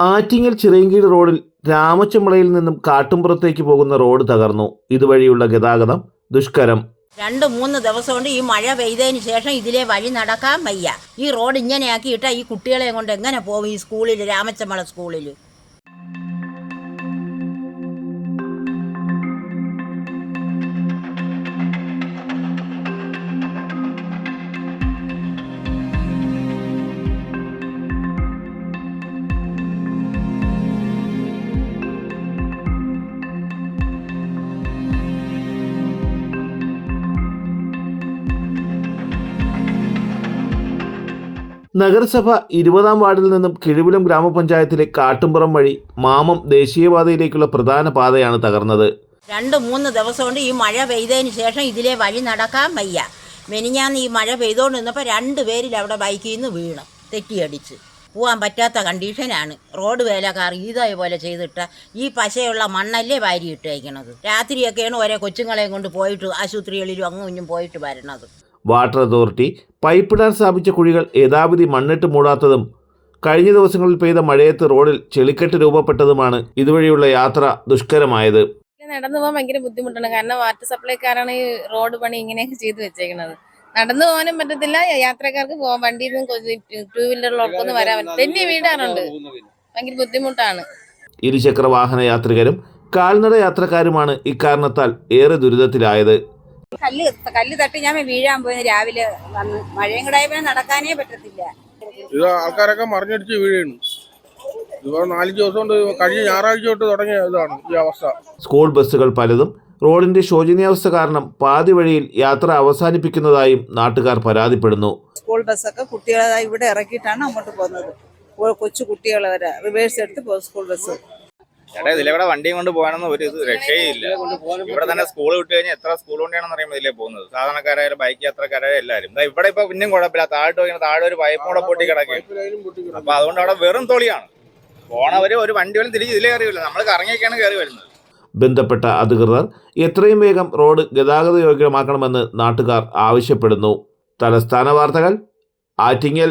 ആറ്റിങ്ങൽ ചിറയങ്കീട് റോഡിൽ രാമച്ചമ്പളയിൽ നിന്നും കാട്ടുംപുറത്തേക്ക് പോകുന്ന റോഡ് തകർന്നു. ഇതുവഴിയുള്ള ഗതാഗതം ദുഷ്കരം. രണ്ട് മൂന്ന് ദിവസം കൊണ്ട് ഈ മഴ പെയ്തതിന് ശേഷം ഇതിലെ വഴി നടക്കാൻ വയ്യ. ഈ റോഡ് ഇങ്ങനെയാക്കിയിട്ടാ ഈ കുട്ടികളെ കൊണ്ട് എങ്ങനെ പോകും ഈ സ്കൂളിൽ രാമച്ചമ്പള സ്കൂളിൽ നഗരസഭ ഇരുപതാം വാർഡിൽ നിന്നും കിഴുവിലം ഗ്രാമപഞ്ചായത്തിലെ കാട്ടുംപുറം വഴി മാമം ദേശീയപാതയിലേക്കുള്ള പ്രധാന പാതയാണ് തകർന്നത്. രണ്ട് മൂന്ന് ദിവസം കൊണ്ട് ഈ മഴ പെയ്തതിന് ശേഷം ഇതിലെ വഴി നടക്കാൻ വയ്യ. മെനിഞ്ഞാന്ന് ഈ മഴ പെയ്തുകൊണ്ട് നിന്നപ്പോൾ രണ്ട് പേരിൽ അവിടെ ബൈക്കിൽ നിന്ന് വീണ് തെറ്റിയടിച്ച്. പോകാൻ പറ്റാത്ത കണ്ടീഷനാണ്. റോഡ് വേലക്കാർ ഈതായ പോലെ ചെയ്തിട്ട ഈ പശയുള്ള മണ്ണല്ലേ വാരി ഇട്ടേക്കണത് രാത്രിയൊക്കെയാണ് ഓരോ കൊച്ചുങ്ങളെയും കൊണ്ട് പോയിട്ട് ആശുപത്രികളിലും അങ്ങും ഇഞ്ഞും പോയിട്ട് വരണത്. വാട്ടർ അതോറിറ്റി പൈപ്പിടാൻ സ്ഥാപിച്ച കുഴികൾ യഥാവിധി മണ്ണിട്ട് മൂടാത്തതും കഴിഞ്ഞ ദിവസങ്ങളിൽ പെയ്ത മഴയത്ത് റോഡിൽ ചെളിക്കെട്ട് രൂപപ്പെട്ടതുമാണ് ഇതുവഴിയുള്ള യാത്ര ദുഷ്കരമായത്. നടന്നു പോകാൻ ഭയങ്കര ബുദ്ധിമുട്ടാണ്. കാരണം വാട്ടർ സപ്ലൈക്കാരാണ് ഈ റോഡ് പണി ഇങ്ങനെയൊക്കെ ചെയ്തു വെച്ചേക്കുന്നത് നടന്നു പോകാനും പറ്റത്തില്ല. യാത്രക്കാർക്ക് പോകാൻ വണ്ടിയിൽ നിന്നും ടൂ വീലറിലൊക്കൊന്നും വരാൻ പറ്റില്ല തെന്നി വീടാറുണ്ട് ഭയങ്കര ബുദ്ധിമുട്ടാണ്. ഇരുചക്ര വാഹന യാത്രികരും കാൽനട യാത്രക്കാരുമാണ് ഇക്കാരണത്താൽ ഏറെ ദുരിതത്തിലായത്. കല്ല് കല്ല് തട്ടി ഞാൻ വീഴാൻ പോയി. രാവിലെ വന്ന് മഴയും കൂടെ നടക്കാനേ പറ്റത്തില്ല. ഇത് ആൾക്കാരൊക്കെ മറിഞ്ഞടിച്ച് വീഴുന്നു. ഇതിപ്പോ നാലഞ്ച് ദിവസം കൊണ്ട് കഴിഞ്ഞ ഞായറാഴ്ച തൊട്ട് തുടങ്ങിയ ഇതാണ് ഈ അവസ്ഥ. സ്കൂൾ ബസ്സുകൾ പലതും റോഡിന്റെ ശോചനീയാവസ്ഥ കാരണം പാതി വഴിയിൽ യാത്ര അവസാനിപ്പിക്കുന്നതായും നാട്ടുകാർ പരാതിപ്പെടുന്നു. സ്കൂൾ ബസ്സൊക്കെ കുട്ടികളെ ഇവിടെ ഇറക്കിയിട്ടാണ് അങ്ങോട്ട് പോകുന്നത്. കൊച്ചു കുട്ടികൾ വരെ റിവേഴ്സ് എടുത്ത് പോകും സ്കൂൾ ബസ്. ചേട്ടാ ഇതിലെവിടെ വണ്ടിയും കൊണ്ട് പോകാനൊന്നും ഒരു ഇത് രക്ഷയില്ല. ഇവിടെ തന്നെ സ്കൂൾ വിട്ട് കഴിഞ്ഞാൽ എത്ര സ്കൂൾ വണ്ടിയാണെന്ന് അറിയുമ്പോൾ ഇതിലേ പോകുന്നത്. സാധാരണക്കാരായാലും ബൈക്ക് യാത്രക്കാരായാലും എല്ലാവരും ഇവിടെ ഇപ്പൊ പിന്നെയും കുഴപ്പമില്ല. താഴോട്ട് പോയി താഴെ ഒരു പൈപ്പും കൂടെ പൊട്ടി കിടക്കും. അപ്പൊ അതുകൊണ്ട് അവിടെ വെറും തൊളിയാണ്. പോണവര് ഒരു വണ്ടി പോലും തിരിച്ച് ഇതിലേ അറിയില്ല നമ്മൾ കറങ്ങിയൊക്കെയാണ് കയറി വരുന്നത്. ബന്ധപ്പെട്ട അധികൃതർ എത്രയും വേഗം റോഡ് ഗതാഗത യോഗ്യമാക്കണമെന്ന് നാട്ടുകാർ ആവശ്യപ്പെടുന്നു. തലസ്ഥാന വാർത്തകൾ ആറ്റിങ്ങൽ